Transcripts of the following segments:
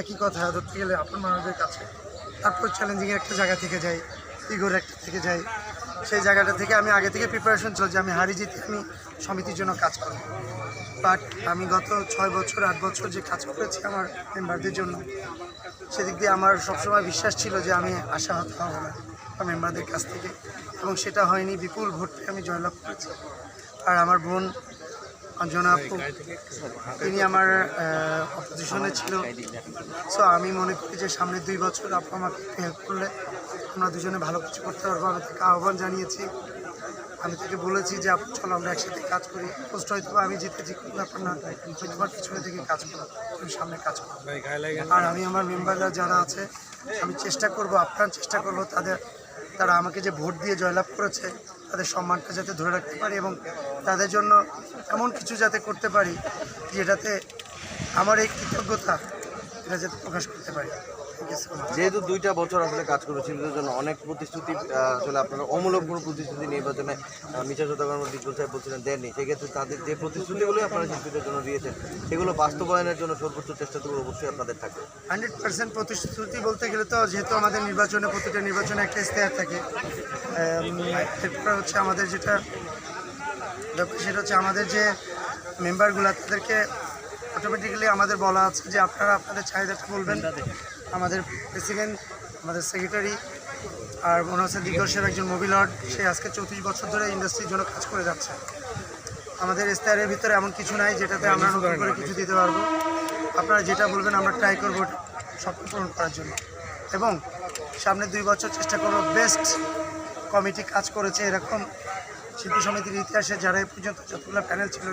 একই কথা ধরতে গেলে আপন মানুষদের কাছে। তারপর চ্যালেঞ্জিংয়ের একটা জায়গা থেকে যাই ইগোর একটা থেকে যাই। সেই জায়গাটা থেকে আমি আগে থেকে প্রিপারেশন চলছে, আমি হারি জিতে আমি সমিতির জন্য কাজ করি বাট আমি গত ছয় বছর, আট বছর যে কাজ করেছি আমার মেম্বারদের জন্য, সেদিক দিয়ে আমার সবসময় বিশ্বাস ছিল যে আমি আশা হতে হবে না মেম্বারদের কাছ থেকে। এবং সেটা হয়নি, বিপুল ভোট আমি জয়লাভ করেছি। আর আমার বোন অঞ্জনা আপু তিনি আমার অপোজিশনে ছিল। সো আমি মনে করি যে সামনের দুই বছর আপু আমাকে হেল্প করলে আমরা দুজনে ভালো কিছু করতে পারব। আমি তাকে আহ্বান জানিয়েছি। আমি তাকে বলেছি যে, আপু, চলো আমরা একসাথে কাজ করি। পোস্ট হয়তো আমি জিতেছি কোনো ব্যাপার না পিছনে থেকে কাজ করো তুমি সামনে কাজ করো। আর আমি আমার মেম্বাররা যারা আছে, আমি চেষ্টা করব, আপ্রাণ চেষ্টা করব, তাদের, তারা আমাকে যে ভোট দিয়ে জয়লাভ করেছে তাদের সম্মানটা যাতে ধরে রাখতে পারি এবং তাদের জন্য এমন কিছু যাতে করতে পারি যেটাতে আমার এই কৃতজ্ঞতা এটা যাতে প্রকাশ করতে পারি। যেহেতু দুইটা বছর আসলে কাজ শিল্পীদের জন্য অনেক প্রতিশ্রুতি আসলে আপনারা অমূলক কোনো প্রতিশ্রুতি নির্বাচনে মিশা সদাগর ডিজল সাহেব বলছিলেন দেননি। সেক্ষেত্রে তাদের যে প্রতিশ্রুতিগুলো আপনারা শিল্পীদের জন্য দিয়েছেন, সেগুলো বাস্তবায়নের জন্য সর্বোচ্চ চেষ্টা অবশ্যই আপনাদের থাকবে। হান্ড্রেড পার্সেন্ট প্রতিশ্রুতি বলতে গেলে তো যেহেতু আমাদের নির্বাচনে, প্রতিটা নির্বাচনে একটা ইস্তেহার থাকে। হচ্ছে আমাদের যেটা সেটা হচ্ছে আমাদের যে মেম্বারগুলো, তাদেরকে অটোমেটিক্যালি আমাদের বলা আছে যে আপনারা আপনাদের চাহিদাটা বলবেন। আমাদের প্রেসিডেন্ট আমাদের সেক্রেটারি আর মনে হচ্ছে দিগর্ষের একজন হট সে আজকে চৌত্রিশ বছর ধরে ইন্ডাস্ট্রির জন্য কাজ করে যাচ্ছে। আমাদের ইস্তাহারের ভিতরে এমন কিছু নাই যেটাতে আমরা নতুন করে কিছু দিতে পারব। আপনারা যেটা বলবেন আমরা ট্রাই করব স্বপ্ন পূরণ করার জন্য। এবং সামনে দুই বছর চেষ্টা করব বেস্ট কমিটি কাজ করেছে এরকম শিল্পী সমিতির ইতিহাসে যারা এ পর্যন্ত যতগুলো প্যানেল ছিল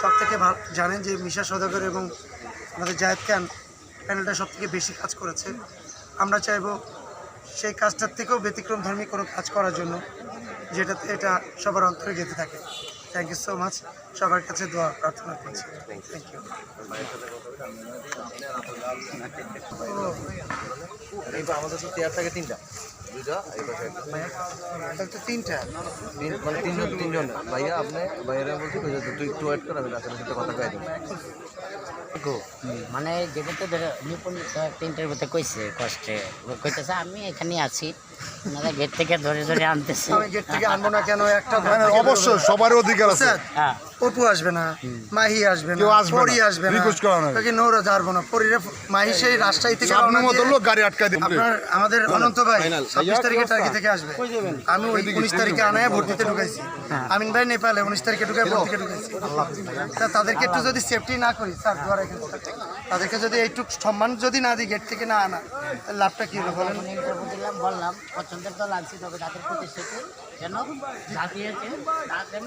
সব থেকে ভালো জানেন যে মিশা সদাগর এবং আমাদের জায়েদ খান প্যানেলটা সব থেকে বেশি কাজ করেছে। আমরা চাইব সেই কাজটার থেকেও ব্যতিক্রম ধর্মী কোনো কাজ করার জন্য যেটাতে এটা সবার অন্তরে গেঁথে থাকে। থ্যাংক ইউ সো মাচ সবার কাছে দোয়া প্রার্থনা করছি। থ্যাংক ইউ আমাদের তো চেয়ার থাকে তিনটা তিনটা। মানে তিনজন তিনজন। ভাইয়া আপনি ভাইয়ারা বলছি তুই একটু ওয়েট কর আমি রাস্তার সাথে কথা কয়ে দিই। মানে যেটা তো ধরো নিপুণ তিনটের মধ্যে কইছে কষ্টে। কইতেছে আমি এখানে আছি ওনারা গেট থেকে ধরে ধরে আনতেছে আমি গেট থেকে আনব না কেন? একটা মানে অবশ্যই সবার অধিকার আছে। হ্যাঁ। অপু আসবে না মাহি আসবে না। পরি আসবে না। করা। তাকে নৌরা যাব না। পরিরে মাহি সেই রাস্তায় থেকে রওনা মতো লোক গাড়ি আটকায় দিবে আপনার আমাদের অনন্ত ভাই ছাব্বিশ তারিখে টার্কি থেকে আসবে। আমি ওই উনিশ তারিখে আনায় ভোট দিতে ঢুকাইছি আমিন ভাই নেপালে উনিশ তারিখে ঢুকাই ভোট দিতে ঢুকাইছি। তা তাদেরকে একটু যদি সেফটি না করি স্যার দোয়া রাখেন তাদেরকে যদি একটু সম্মান যদি না দিই গেট থেকে না আনা লাভটা কি হবে বলেন? ইন্টারভিউ দিলাম বললাম পছন্দের তো লাগছে তবে তাদের প্রতিশ্রুতি। যেন যা দিয়েছে তা যেন